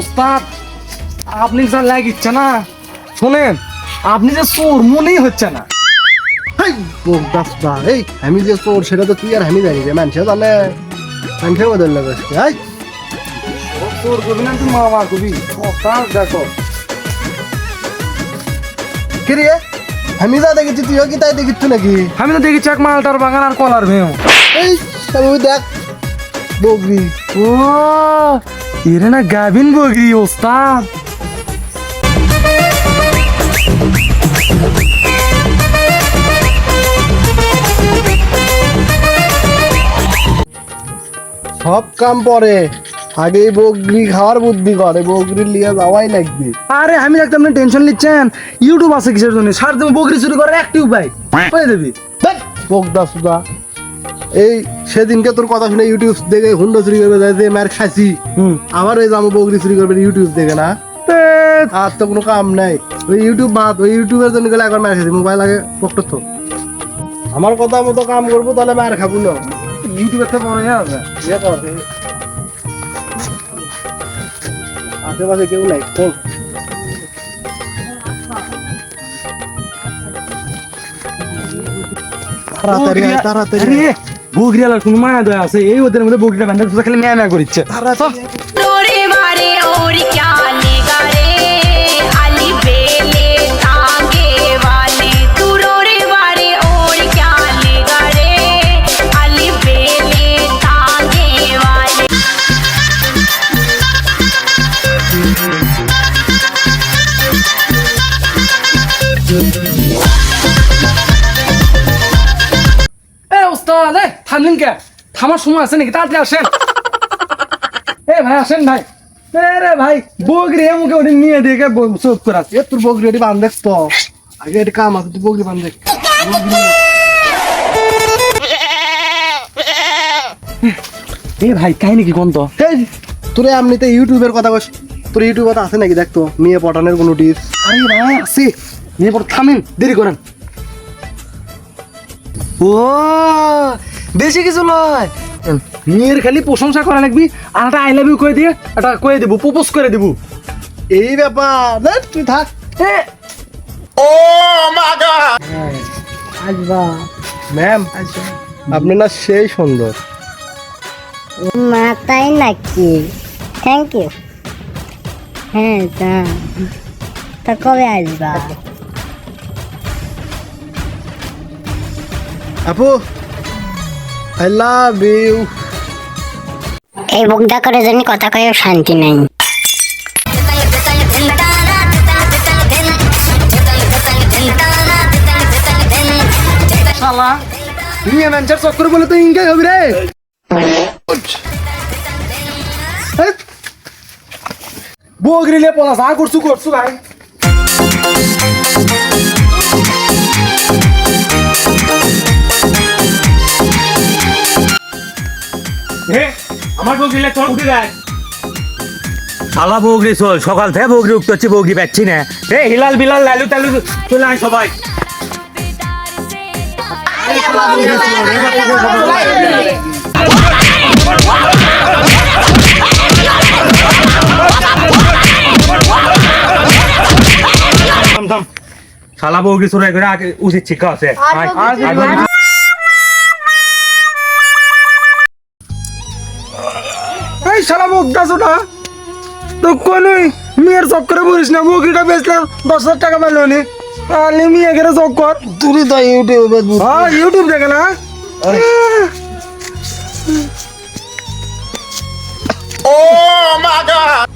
ওস্তাদ আপনি যা লাগিচ্ছে না শোনেন আপনি যে চোর মনেই হচ্ছে না। এই আমি যে তোর সেটা তো তুই আর আমি জানি রে মানুষে জানে। মানুষে বদল লাগে হাই। চোর করবি না তুই মামা কবি ওস্তাদ দেখো। কি রে? আমি যা দেখেছি তুইও কি তাই দেখিচ্ছ নাকি? আমি তো দেখেছি এক মালটার বাগান আর কলার ভেও এই দেখ বগরি। ও এরে না গাভিন বগরি ওস্তাদ সব কাম পরে। আগে বগরি খাওয়ার বুদ্ধি করে বগরি লিয়ে যাওয়াই লাগবে। আরে আমি দেখতাম না টেনশন নিচ্ছেন? ইউটিউব আছে কিসের জন্য? সার তুমি বকরি চুরি করার একটি উপায়। করে দেবি? বোগদাসটা এই সেদিনকে তোর কথা শুনে ইউটিউব দেখে হুন্ডা চুরি করবে যে মার খাসি আবার ওই জামা বগরি চুরি করবে ইউটিউব দেখে না? আর তো কোনো কাম নাই। ওই ইউটিউব বাদ ওই ইউটিউবের জন্য গেলে এখন মার খাচ্ছি মোবাইল আগে পকেট তো আমার কথা মতো কাম করব তাহলে মার খাব না। ইউটিউবে হয়ে আছে। ইয়ে করবে আশেপাশে কেউ নাই খোল তাড়াতাড়ি তাড়াতাড়ি বুগরিয়ালার কোনো মায়া দয়া আছে এই ওদের মধ্যে বুগরিটা ব্যান্ডেজ খালি ম্যা ম্যা করছে তারা সব Thank you. থামলেন কে? থামার সময় আছে নাকি? তাড়াতাড়ি আসেন। এ ভাই আসেন ভাই। এ রে ভাই বকরি এমুকে ওটি নিয়ে দিয়ে চোখ করে এ তোর বগরি এটি বান্ধ তো আগে এটি কাম আছে তুই বগরি বান্ধ এ ভাই কাহিনী কি কোন তো? তোরে এমনিতে ইউটিউবের কথা কস তোর ইউটিউবে আছে নাকি দেখতো মেয়ে পটানের কোনো টিপস আরে ভাই আছে নিয়ে পর থামেন দেরি করেন। ও বেশি কিছু নয়। মেয়ের খালি প্রশংসা করা লাগবি আর একটা আই লাভ ইউ কয়ে দিয়ে একটা কয়ে দেবো প্রপোজ করে দেবো। এই ব্যাপার না তুই থাক। এ আসবা। ম্যাম আপনি না সেই সুন্দর। মাতাই নাকি? থ্যাংক ইউ হ্যাঁ তা তা কবে আসবা? আপু আই লাভ ইউ এই বকদা করে জানি কথা কয়ে শান্তি নাই। শালা। নিয়ে ম্যানচার চক্কর বলে তো ইনকাই হবে রে। বগরিলে পলা যা করছু করছু ভাই। আমার বগরিলে চল উঠে যায়। শালা বগরি চল সকাল থেকে বগরি উঠতে হচ্ছে বগরি পাচ্ছি না। এ হিলাল বিলাল লালু টালু চলে আয় সবাই। শালা বগরি চলে উচিত শিক্ষা আছে আয়, আয়, আয়, এই শালা মুখটা ছোটা তো কোনই মেয়ের চক্করে বলিস না মুখিটা বেচলাম দশ হাজার টাকা পেল নি। তাহলে মেয়ে গেলে চক্কর। তুই তো ইউটিউবে হ্যাঁ ইউটিউব দেখে না? ও মা গড!